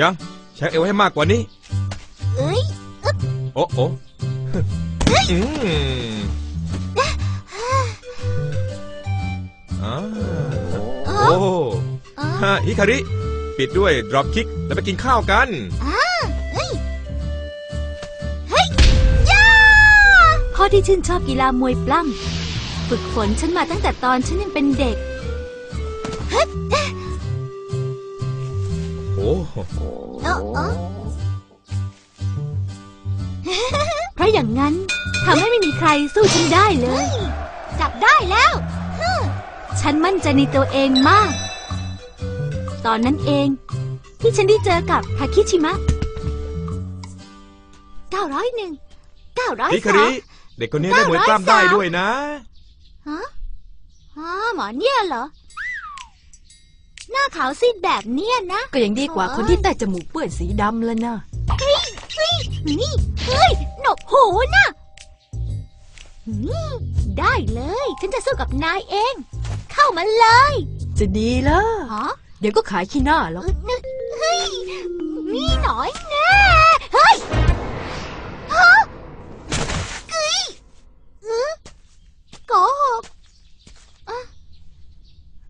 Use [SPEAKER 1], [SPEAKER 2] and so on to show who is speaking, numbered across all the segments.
[SPEAKER 1] ยังแช็คเอวให้มากกว่านี้
[SPEAKER 2] เอ้ย
[SPEAKER 1] โอ้โอ้อืมอ่าโอ้
[SPEAKER 2] อ๋อ
[SPEAKER 1] ฮะฮิคาริ ปิดด้วยดรอปคิก แล้วไปกินข้าวกัน
[SPEAKER 2] ย่า
[SPEAKER 3] พ่อที่ชื่นชอบกีฬามวยปล้ำฝึกฝนฉันมาตั้งแต่ตอนฉันยังเป็นเด็ก
[SPEAKER 1] โอ้
[SPEAKER 2] เออเออ
[SPEAKER 3] เพราะอย่างนั้นทำให้ไม่มีใครสู้ฉันได้เลย
[SPEAKER 2] จับได้แล้ว
[SPEAKER 3] ฉันมั่นใจในตัวเองมาก ตอนนั้นเอง ที่ฉันได้เจอกับทาคิชิมะ 901 902
[SPEAKER 1] ฮิคาริเด็กคนนี้ได้มวยกล้ามได้ด้วยนะ
[SPEAKER 3] ฮะ ฮะหมอเนี่ยเหรอ หน้าขาวซีดแบบเนี้ยนะ
[SPEAKER 4] ก็ยังดีกว่าคนที่ใต้จมูกเปื้อนสีดำแล้วนะ
[SPEAKER 3] นี่เฮ้ยหนกหูนะนี่ได้เลย ฉันจะสู้กับนายเอง เข้ามาเลย
[SPEAKER 4] จะดีแล้ว
[SPEAKER 3] ฮะ
[SPEAKER 4] เดี๋ยวก็ขายขี้หน้าหรอก
[SPEAKER 3] เออนึกเฮ้ยนี่หน่อยแน่เฮ้ยฮะกึยเออโกหก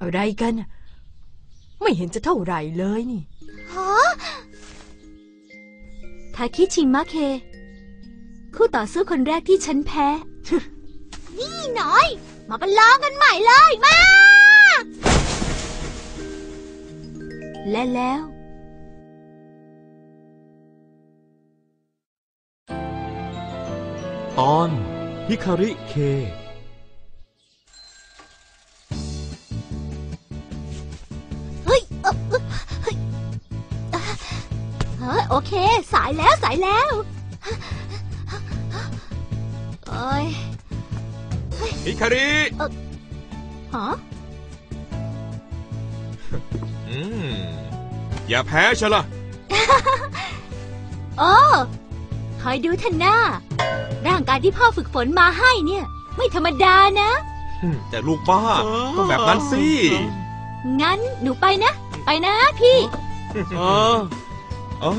[SPEAKER 4] อะไรกันน่ะ ไม่เห็นจะเท่าไหร่เลยนี่
[SPEAKER 3] ฮะทาคิชิมะเค คู่ต่อสู้คนแรกที่ฉันแพ้ นี่หน่อย มาประลองกันใหม่เลยมา และแล้ว
[SPEAKER 5] ตอนฮิคาริเค
[SPEAKER 3] โอเค สายแล้วสายแล้วโอ้ย
[SPEAKER 1] ฮิคาริ
[SPEAKER 3] ฮะ
[SPEAKER 1] อืมอย่าแพ้ใช่ละ
[SPEAKER 3] โอ้คอยดูเถอะหน้า ร่างกายที่พ่อฝึกฝนมาให้เนี่ย ไม่ธรรมดานะ
[SPEAKER 1] แต่ลูกป้าก็แบบนั้นสิ
[SPEAKER 3] งั้นหนูไปนะ ไปนะพี่
[SPEAKER 5] เออ
[SPEAKER 1] อ๋อ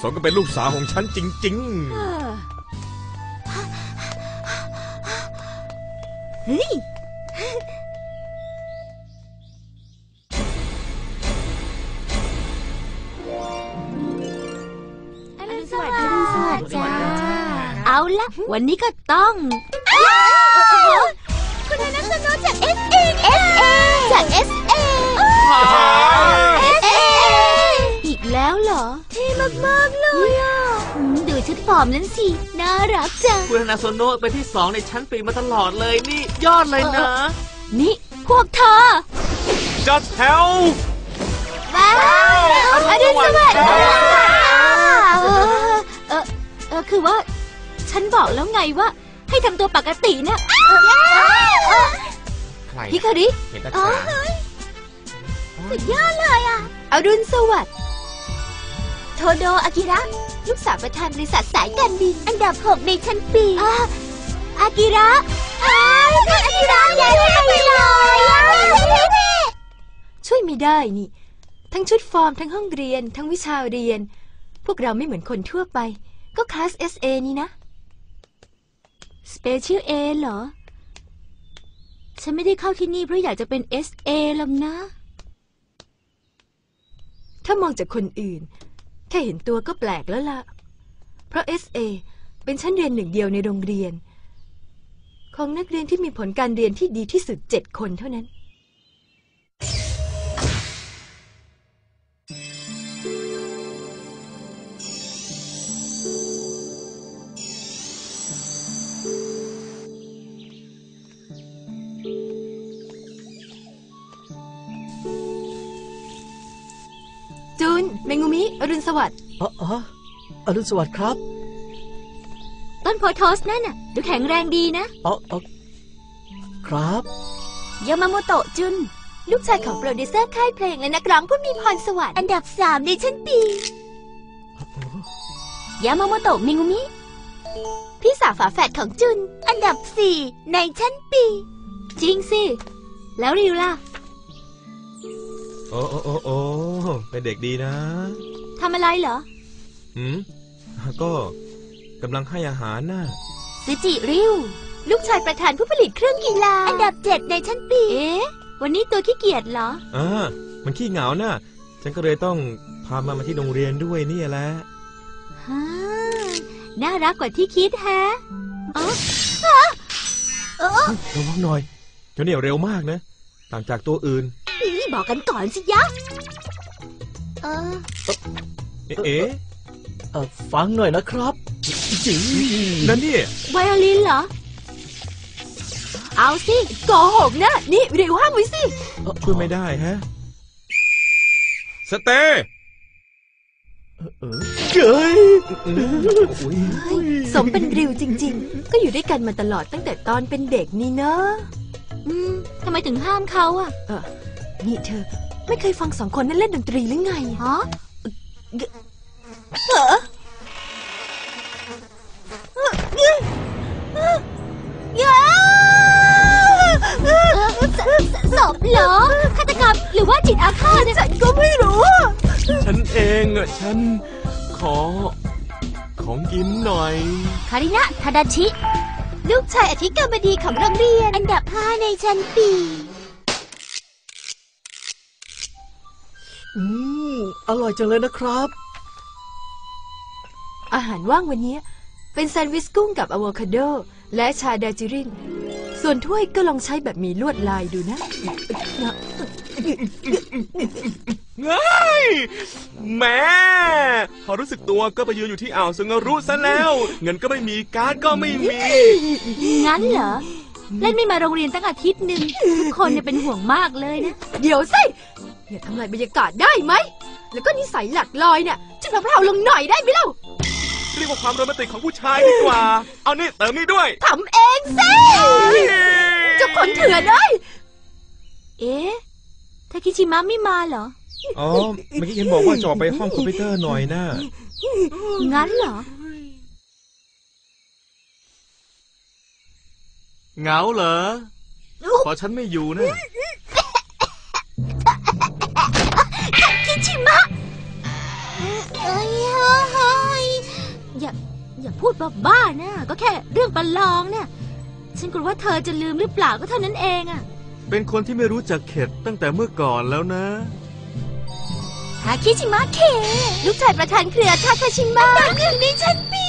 [SPEAKER 1] สมก็เป็นลูกสาวของฉันจริง
[SPEAKER 3] เฮ้ย
[SPEAKER 2] อรุณสวัสดิ์จ้า
[SPEAKER 3] เอาละวันนี้ก็ต้อง
[SPEAKER 2] คุณธนสนจาก S A S A จาก S A S A มากๆเลยอะ
[SPEAKER 3] อืมดูชุดฟอร์มนั้นสิ น่ารักจัง
[SPEAKER 6] คุณธนาโซโนะเป็นที่สองในชั้นปีมาตลอดเลยนี่ยอดเลยนะ
[SPEAKER 3] นี่ พวกเธอ
[SPEAKER 1] ๆจัดแถว
[SPEAKER 3] ว้าวอรุณสวัสดิ์
[SPEAKER 1] อรุณสวัสดิ์
[SPEAKER 3] เออเออเออคือว่า ฉันบอกแล้วไงว่า ให้ทำตัวปกตินะ
[SPEAKER 1] ใคร
[SPEAKER 3] ฮิคาริ
[SPEAKER 1] เห็นตา
[SPEAKER 3] อ๋อ
[SPEAKER 1] ฉา
[SPEAKER 3] สุดยอดเลยอะอรุณสวัสดิ์
[SPEAKER 2] โทโดอากิระ ลูกสาวประธานบริษัทสายการบิน อันดับ 6 ในชั้นปี
[SPEAKER 3] อ่าอากิระ
[SPEAKER 2] อ้าวท่านอากิระใหญ่ไปเลยอะ
[SPEAKER 4] ช่วยไม่ได้นี่ ทั้งชุดฟอร์มทั้งห้องเรียน ทั้งวิชาเรียน พวกเราไม่เหมือนคนทั่วไป ก็คลาส SA นี่นะ
[SPEAKER 3] Special A เหรอ ฉันไม่ได้เข้าที่นี่เพราะอยากจะเป็น SA ลำนะ
[SPEAKER 4] ถ้ามองจากคนอื่น แค่เห็นตัวก็แปลกแล้วล่ะ เพราะ SA เป็นชั้นเรียนหนึ่งเดียวในโรงเรียน ของนักเรียนที่มีผลการเรียนที่ดีที่สุดเจ็ดคนเท่านั้น รุณสวัสดิ์
[SPEAKER 7] อ๋ออ๋ออรุณสวัสดิ์ครับ
[SPEAKER 3] ต้นโพโทสนั่นน่ะดูแข็งแรงดีนะ
[SPEAKER 7] อ๋ออ๋อครับ
[SPEAKER 3] ยามาโมโตะจุน ลูกชายของโปรดิวเซอร์ค่ายเพลงและนักร้องผู้มีพรสวรรค์
[SPEAKER 2] อันดับ3ในชั้นปี
[SPEAKER 3] ยามาโมโตะมิงุมิ
[SPEAKER 2] พี่สาวฝาแฝดของจุน อันดับ4ในชั้นปี
[SPEAKER 3] จริงสิ แล้วริวล่ะ
[SPEAKER 1] โอ้โอ้โอ้โอ้เป็นเด็กดีนะ
[SPEAKER 3] ทำอะไรเหรอ
[SPEAKER 1] หืมก็กำลังให้อาหารน่ะ
[SPEAKER 3] ซิจิริว
[SPEAKER 2] ลูกชายประธานผู้ผลิตเครื่องกีฬา
[SPEAKER 3] อันดับเจ็ดในชั้นปี เอ๊ะ วันนี้ตัวขี้เกียจเหรอ
[SPEAKER 1] อ่ามันขี้เหงาน่ะ ฉันก็เลยต้องพามันมาที่โรงเรียนด้วยนี่แหละ
[SPEAKER 3] ฮ่าน่ารักกว่าที่คิดแฮะอ๋อ
[SPEAKER 1] ระวังหน่อยเจ้าเนี่ยเร็วมากนะ ต่างจากตัวอื่น
[SPEAKER 3] นี่บอกกันก่อนสิยะ เออ
[SPEAKER 1] เอ๊ะเอ๊ะ
[SPEAKER 7] เอ่อฟังหน่อยนะครับจี
[SPEAKER 1] นั่นนี่
[SPEAKER 3] ไวโอลินเหรอ เอาสิ
[SPEAKER 4] โกหกนะ นี่เร็วห้ามไว้สิ
[SPEAKER 1] ช่วยไม่ได้ฮะ สเตย์
[SPEAKER 7] เออเจ้ย
[SPEAKER 1] อืมอุ๊ย
[SPEAKER 4] เฮ้ยสมเป็นริวจริง ๆ ก็อยู่ด้วยกันมาตลอดตั้งแต่ตอนเป็นเด็กนี่เนอะ
[SPEAKER 3] อืมทำไมถึงห้ามเขาอะ
[SPEAKER 4] เออนี่เธอ ไม่เคยฟังสองคนนั้นเล่นดนตรีหรือไง
[SPEAKER 3] ฮะ
[SPEAKER 4] เหรอ
[SPEAKER 3] เออสสศพเหรอฆาตกรรมหรือว่าจิตอาฆาตเนี่ย
[SPEAKER 4] ฉันก็ไม่รู้
[SPEAKER 5] ฉันเองอะฉันขอ ของกินหน่อย
[SPEAKER 3] คารินะทาดาชิ
[SPEAKER 2] ลูกชายอธิการบดีของโรงเรียน
[SPEAKER 3] อันดับห้าในชั้นปี
[SPEAKER 7] อืม อร่อยจังเลยนะครับ
[SPEAKER 4] อาหารว่างวันนี้ เป็นแซนด์วิชกุ้งกับอะโวคาโด และชาดาจิริน ส่วนถ้วยก็ลองใช้แบบมีลวดลายดูนะ
[SPEAKER 5] ง่ายแหม่พอรู้สึกตัวก็ไปยืนอยู่ที่อ่าวซึงารุซะแล้ว เงินก็ไม่มีการ์ดก็ไม่มี
[SPEAKER 3] งั้นเหรอ เล่นไม่มาโรงเรียนตั้งอาทิตย์หนึ่งทุกคนเนี่ยเป็นห่วงมากเลยนะ
[SPEAKER 4] เดี๋ยวสิ อย่าทำลายบรรยากาศได้ไหม แล้วก็นิสัยหลักลอยเนี่ยจะเราเราลงหน่อยได้ไหมเล่า
[SPEAKER 5] เรียกว่าความโรแมนติกของผู้ชายดีกว่า เอานี่เติมนี่ด้วย
[SPEAKER 4] ทำเองสิเจ้าคนเถื่อนเอ้ย
[SPEAKER 3] เอ๊ะทาคิชิมะไม่มาเหรอ
[SPEAKER 1] อ๋อ เมื่อกี้เห็นบอกว่าจะออกไปห้องคอมพิวเตอร์หน่อยนะ
[SPEAKER 3] งั้นเหรอ
[SPEAKER 5] เหงาเหรอ พอฉันไม่อยู่นะ
[SPEAKER 3] คิชิมะเอ้ยเฮ้ยอย่าอย่าพูดบ้าๆนะ ก็แค่เรื่องประลองเนี่ย ฉันกลัวว่าเธอจะลืมหรือเปล่าก็เท่านั้นเองอะ
[SPEAKER 5] เป็นคนที่ไม่รู้จักเข็ดตั้งแต่เมื่อก่อนแล้วนะ
[SPEAKER 3] ทาคิชิมะเค
[SPEAKER 2] ลูกชายประธานเครือทาคาชิมะ
[SPEAKER 3] ดังหนึ่งในชั้นปี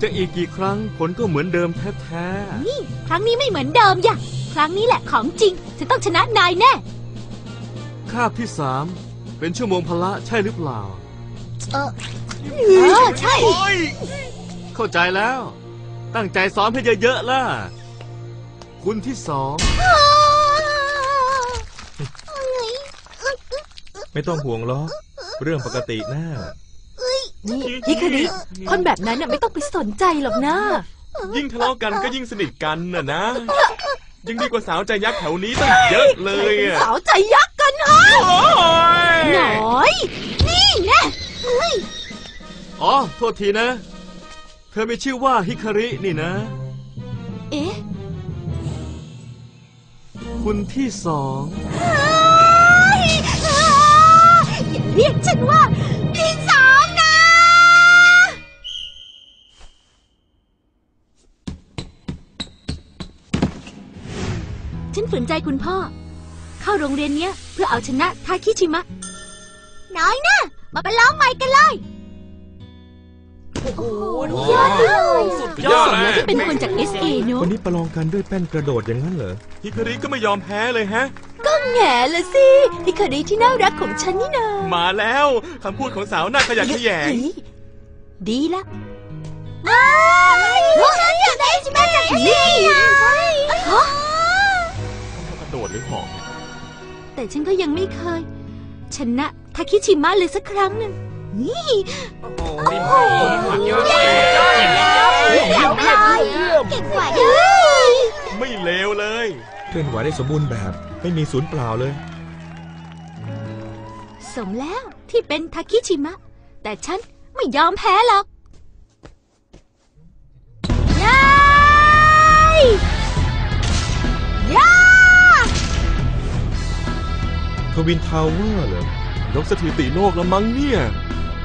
[SPEAKER 5] จะอีกกี่ครั้งผลก็เหมือนเดิมแท้
[SPEAKER 3] นี่ ครั้งนี้ไม่เหมือนเดิมอย่ะครั้งนี้แหละของจริง ฉันต้องชนะนายแน่
[SPEAKER 5] ๆ คาบที่สาม เป็นชั่วโมงพละใช่หรือเปล่า
[SPEAKER 3] เออเออใช่
[SPEAKER 5] โอ้ยเข้าใจแล้ว ตั้งใจซ้อมให้เยอะๆล่ะ คุณที่สอง
[SPEAKER 1] ไม่ต้องห่วงหรอกเรื่องปกตินะ
[SPEAKER 4] นี่ฮิคาริคนแบบนั้นน่ะไม่ต้องไปสนใจหรอกนะ
[SPEAKER 5] ยิ่งทะเลาะกันก็ยิ่งสนิทกันน่ะนะ ยิ่งดีกว่าสาวใจยักษ์แถวนี้ตั้งเยอะเลยอะ
[SPEAKER 4] สาวใจยักษ์กันฮะ
[SPEAKER 5] โอ้ย
[SPEAKER 3] หน่อย นี่แน่เฮ้ย
[SPEAKER 5] อ๋อ โทษทีนะ เธอมีชื่อว่าฮิคารินี่นะ
[SPEAKER 3] เอ๊ะ
[SPEAKER 5] คุณที่สอง
[SPEAKER 3] อย่าเรียกฉันว่าพี่สองนะ ฉันฝืนใจคุณพ่อ เข้าโรงเรียนเนี้ย เพื่อเอาชนะทาคิชิมะ น้อยนะมาประลองใหม่กันเลย โอ้โหยอดเลย
[SPEAKER 5] สุด
[SPEAKER 3] ยอดแล้วที่เป็นคนจาก SA เนอะ
[SPEAKER 1] วันนี้ประลองกันด้วยแป้นกระโดดอย่างนั้นเหรอ
[SPEAKER 5] ฮิคาริก็ไม่ยอมแพ้เลยฮะ
[SPEAKER 4] ก็แง่ละสิฮิคาริที่น่ารักของฉันนี่นา
[SPEAKER 5] มาแล้วคำพูดของสาวหน้าขยะแขยง
[SPEAKER 3] ดีละฉันอยากได้ชิมะจากนี่นะ
[SPEAKER 5] กระโดดหรือหอก
[SPEAKER 3] แต่ฉันก็ยังไม่เคย ชนะทาคิชิมะเลยสักครั้งหนึ่งนี่
[SPEAKER 6] โอ้ยยอดเลยยอดเลย
[SPEAKER 3] เก่งเลยเก่งกว่าเยอะ
[SPEAKER 5] ไม่เลวเลย
[SPEAKER 1] เคลื่อนไหวได้สมบูรณ์แบบ ไม่มีศูนย์เปล่าเลย
[SPEAKER 3] สมแล้วที่เป็นทาคิชิมะ แต่ฉันไม่ยอมแพ้หรอกยาย
[SPEAKER 1] ทวินทาวเวอร์เหรอ
[SPEAKER 5] ยกสถิติโลกแล้วมั้งเนี่ย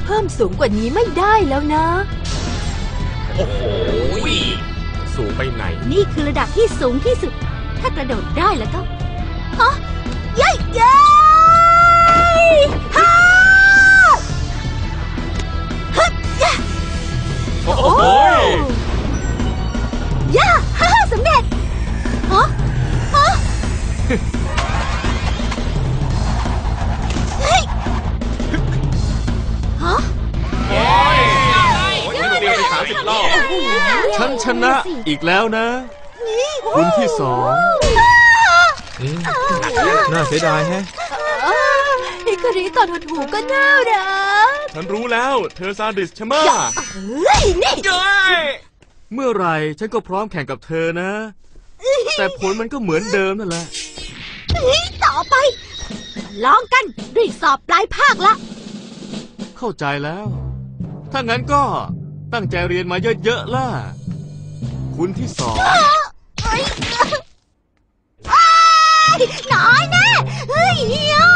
[SPEAKER 4] เพิ่มสูงกว่านี้ไม่ได้แล้วนะ
[SPEAKER 5] โอ้โหสูงไปไหน
[SPEAKER 3] นี่คือระดับที่สูงที่สุด ถ้ากระโดดได้แล้วก็ฮะ ดีย
[SPEAKER 5] วไปสามสิบรอบ
[SPEAKER 6] ฉันชนะอีกแล้วนะ คุณที่สอง
[SPEAKER 1] อืมน่าเสียดายแฮะ
[SPEAKER 4] ฮิคาริตอนหดหูก็น่ารัก
[SPEAKER 5] ฉันรู้แล้ว เธอซาดิสใช่ไหม
[SPEAKER 3] เฮ้ยนี่
[SPEAKER 5] เย้ย
[SPEAKER 6] เมื่อไหรฉันก็พร้อมแข่งกับเธอนะ แต่ผลมันก็เหมือนเดิมนั่นแหละ
[SPEAKER 3] ต่อไป ลองกันด้วยสอบปลายภาคละ
[SPEAKER 6] เข้าใจแล้ว ถ้างั้นก็ ตั้งใจเรียนมาเยอะๆล่ะ คุณที่สอง
[SPEAKER 3] เฮ้ยอ้ยน้อยน่เฮ้ยอะ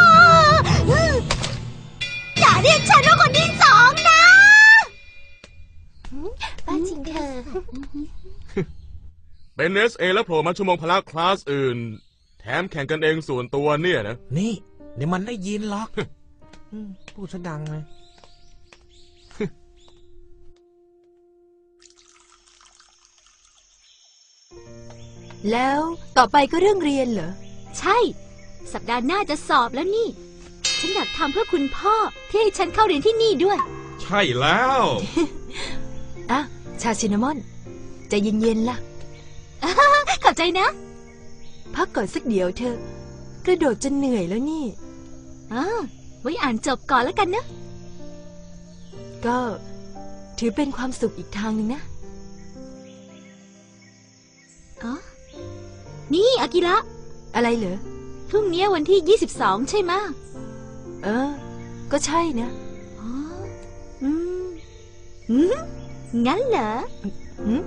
[SPEAKER 3] อย่าเรียกฉันว่าคนที่สองนะ
[SPEAKER 2] ป้าจริงเธอ
[SPEAKER 5] เป็นเอสเอแล้วโผล่มาชั่วโมงพละคลาสอื่น แถมแข่งกันเองส่วนตัวเนี่ยนะ
[SPEAKER 1] นี่ เดี๋ยวมันได้ยินหรอก อืมพูดซะดังเลย
[SPEAKER 4] แล้วต่อไปก็เรื่องเรียนเหรอ
[SPEAKER 3] ใช่ สัปดาห์หน้าจะสอบแล้วนี่ ฉันอยากทำเพื่อคุณพ่อที่ให้ฉันเข้าเรียนที่นี่ด้วย
[SPEAKER 1] ใช่แล้ว
[SPEAKER 4] อะ ชาซินนามอนใจะเย็นๆล่ะ
[SPEAKER 3] ขอบใจนะ
[SPEAKER 4] พักก่อนสักเดี๋ยวเธอะกระโดดจะเหนื่อยแล้วนี่
[SPEAKER 3] อ่าไว้อ่านจบก่อนแล้วกันนะ
[SPEAKER 4] ก็ถือเป็นความสุขอีกทางหนึ่งนะ
[SPEAKER 3] อ๋อ นี่อากิระ
[SPEAKER 4] อะไรเหรอ
[SPEAKER 3] พรุ่งนี้วันที่ 22 ใช่ไหมะ
[SPEAKER 4] เออ ก็ใช่นะ
[SPEAKER 3] อ๋ออืมอืมงั้นเหรอ
[SPEAKER 4] หืม